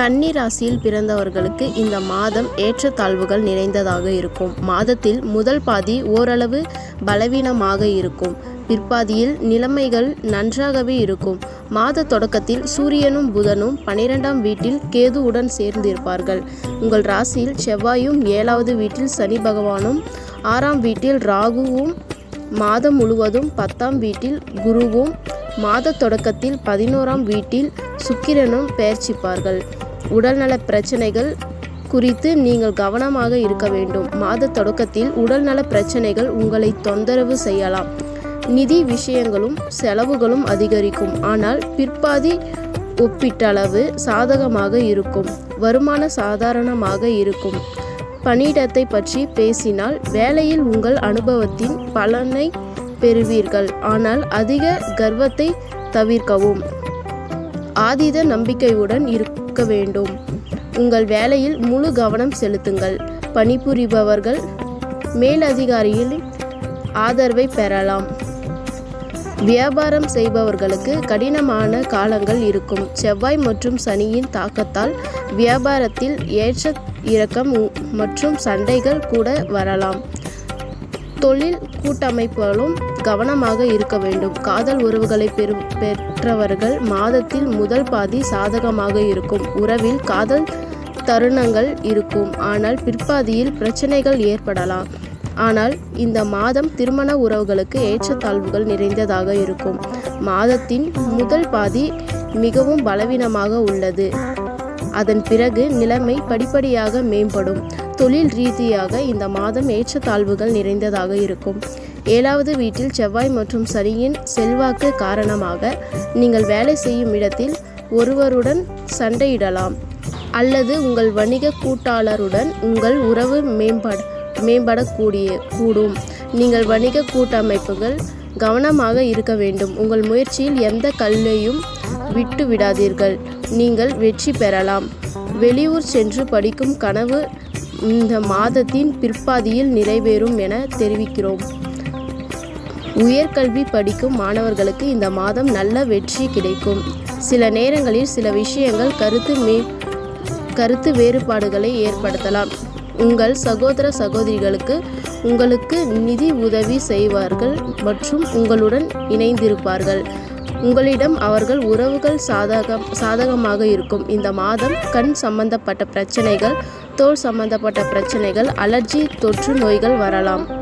கன்னி ராசியில் பிறந்தவர்களுக்கு இந்த மாதம் ஏற்றத்தாழ்வுகள் நிறைந்ததாக இருக்கும். மாதத்தில் முதல் பாதி ஓரளவு பலவீனமாக இருக்கும். பிற்பாதியில் நிலைமைகள் நன்றாகவே இருக்கும். மாத தொடக்கத்தில் சூரியனும் புதனும் பனிரெண்டாம் வீட்டில் கேதுவுடன் சேர்ந்திருப்பார்கள். உங்கள் ராசியில் செவ்வாயும் ஏழாவது வீட்டில் சனி பகவானும் ஆறாம் வீட்டில் ராகுவும் மாதம் முழுவதும் பத்தாம் வீட்டில் குருவும் மாத தொடக்கத்தில் பதினோராம் வீட்டில் சுக்கிரனும் பெயர்ச்சிப்பார்கள். உடல்நல பிரச்சனைகள் குறித்து நீங்கள் கவனமாக இருக்க வேண்டும். மாத தொடக்கத்தில் உடல்நல பிரச்சனைகள் உங்களை தொந்தரவு செய்யலாம். நிதி விஷயங்களும் செலவுகளும் அதிகரிக்கும். ஆனால் பிற்பாதி ஒப்பீட்டளவு சாதகமாக இருக்கும். வருமான சாதாரணமாக இருக்கும். பணியிடத்தை பற்றி பேசினால் வேலையில் உங்கள் அனுபவத்தின் பலனை பெறுவீர்கள். ஆனால் அதிக கர்வத்தை தவிர்க்கவும். ஆதீத நம்பிக்கையுடன் இருக்க வேண்டும். உங்கள் வேலையில் முழு கவனம் செலுத்துங்கள். பணிபுரிபவர்கள் மேலதிகாரியின் ஆதரவை பெறலாம். வியாபாரம் செய்பவர்களுக்கு கடினமான காலங்கள் இருக்கும். செவ்வாய் மற்றும் சனியின் தாக்கத்தால் வியாபாரத்தில் ஏற்ற இறக்கம் மற்றும் சண்டைகள் கூட வரலாம். தொழில் கூட்டமைப்புகளும் கவனமாக இருக்க வேண்டும். காதல் உறவுகளை பெறு பெற்றவர்கள் மாதத்தில் முதல் பாதி சாதகமாக இருக்கும். உறவில் காதல் தருணங்கள் இருக்கும். ஆனால் பிற்பாதியில் பிரச்சனைகள் ஏற்படலாம். ஆனால் இந்த மாதம் திருமண உறவுகளுக்கு ஏற்றத்தாழ்வுகள் நிறைந்ததாக இருக்கும். மாதத்தின் முதல் பாதி மிகவும் பலவீனமாக உள்ளது. அதன் பிறகு நிலைமை படிப்படியாக மேம்படும். தொழில் ரீதியாக இந்த மாதம் ஏற்றத்தாழ்வுகள் நிறைந்ததாக இருக்கும். ஏழாவது வீட்டில் செவ்வாய் மற்றும் சனியின் செல்வாக்கு காரணமாக நீங்கள் வேலை செய்யும் இடத்தில் ஒருவருடன் சண்டையிடலாம். அல்லது உங்கள் வணிக கூட்டாளருடன் உங்கள் உறவு மேம்பட மேம்படக்கூடிய கூடும். நீங்கள் வணிக கூட்டமைப்புகள் கவனமாக இருக்க வேண்டும். உங்கள் முயற்சியில் எந்த கல்லையும் விட்டு விடாதீர்கள் நீங்கள் வெற்றி பெறலாம். வெளியூர் சென்று படிக்கும் கனவு இந்த மாதத்தின் பிற்பாதியில் நிறைவேறும் என தெரிவிக்கிறோம். உயர்கல்வி படிக்கும் மாணவர்களுக்கு இந்த மாதம் நல்ல வெற்றி கிடைக்கும். சில நேரங்களில் சில விஷயங்கள் கருத்து மே கருத்து வேறுபாடுகளை ஏற்படுத்தலாம். உங்கள் சகோதர சகோதரிகளுக்கு உங்களுக்கு நிதி உதவி செய்வார்கள் மற்றும் உங்களுடன் இணைந்திருப்பார்கள். உங்களிடம் அவர்கள் உறவுகள் சாதகம் சாதகமாக இருக்கும். இந்த மாதம் கண் சம்பந்தப்பட்ட பிரச்சனைகள் தோல் சம்பந்தப்பட்ட பிரச்சனைகள் அலர்ஜி தொற்று நோய்கள் வரலாம்.